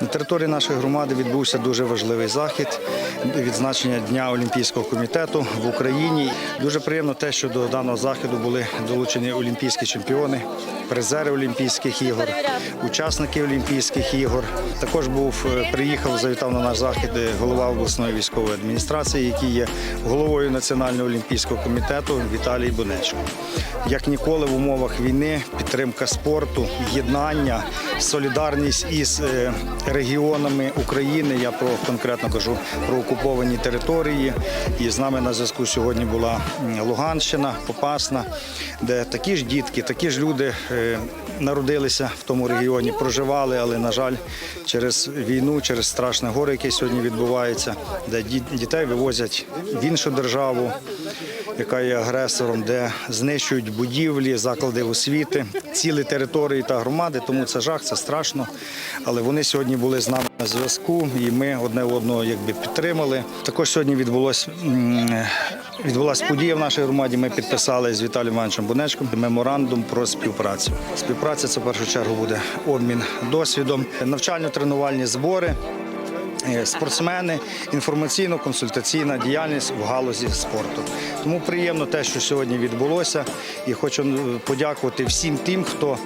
На території нашої громади відбувся дуже важливий захід відзначення Дня Олімпійського комітету в Україні. Дуже приємно те, що до даного заходу були долучені олімпійські чемпіони, призери Олімпійських ігор, учасники Олімпійських ігор. Також був е, приїхав, завітав на наш захід е, голова обласної військової адміністрації, який є головою Національного олімпійського комітету Віталій Бунечко. Як ніколи в умовах війни підтримка спорту, єднання, солідарність із е, регіонами України. Я про конкретно кажу про окуповані території. І з нами на зв'язку сьогодні була Луганщина, Попасна, де такі ж дітки, такі ж люди е, народилися в тому регіоні, проживали, але на жаль, через війну, через страшне горе, яке сьогодні відбувається, де ді- дітей вивозять в іншу державу яка є агресором, де знищують будівлі, заклади освіти, цілі території та громади. Тому це жах, це страшно. Але вони сьогодні були з нами на зв'язку, і ми одне одного якби підтримали. Також сьогодні відбулось. Відбулася подія в нашій громаді. Ми підписали з Віталієм Івановичем Бунечком меморандум про співпрацю. Співпраця це в першу чергу буде обмін досвідом, навчально-тренувальні збори. Е, спортсмени, інформаційно-консультаційна діяльність в галузі спорту. Тому приємно те, що сьогодні відбулося, і хочу е, подякувати всім тим, хто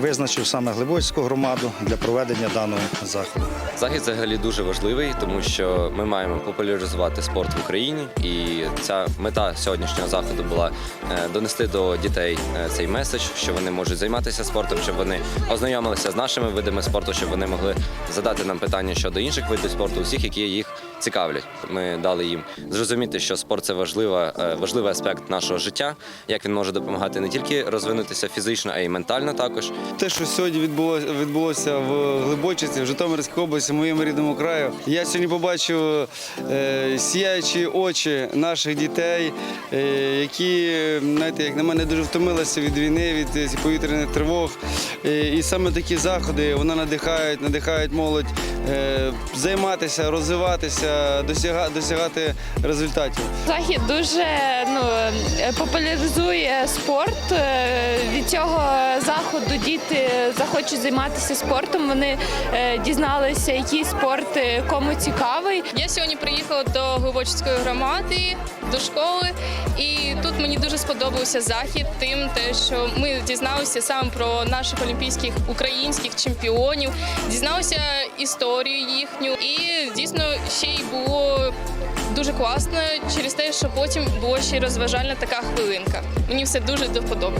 визначив саме Глибоцьку громаду для проведення даного заходу. Захід взагалі дуже важливий, тому що ми маємо популяризувати спорт в Україні, і ця мета сьогоднішнього заходу була е, донести до дітей цей меседж, що вони можуть займатися спортом, щоб вони ознайомилися з нашими видами спорту, щоб вони могли задати нам питання щодо інших видів спорту, усіх, які їх цікавлять. Ми дали їм зрозуміти, що спорт це важлива, е, важливий аспект нашого життя, як він може допомагати не тільки розвинутися фізично, а й ментально також. Те, що сьогодні відбулося, відбулося в Глибочиці, в Житомирській області, в моєму рідному краю. Я сьогодні побачив е, сіячі очі наших дітей, е, які, знаєте, як на мене, дуже втомилися від війни, від повітряних тривог. Е, і саме такі заходи вони надихають, надихають молодь е, займатися, розвиватися, досягати результатів. Захід дуже ну, популяризує спорт. Е, Від цього заходу діти захочуть займатися спортом. Вони е, дізналися, який спорт е, кому цікавий. Я сьогодні приїхала до Глибочицької громади, до школи, і тут мені дуже сподобався захід тим, те, що ми дізналися саме про наших олімпійських українських чемпіонів, дізналися історію їхню, і дійсно ще й було дуже класно через те, що потім була ще розважальна така хвилинка. Мені все дуже до вподоби.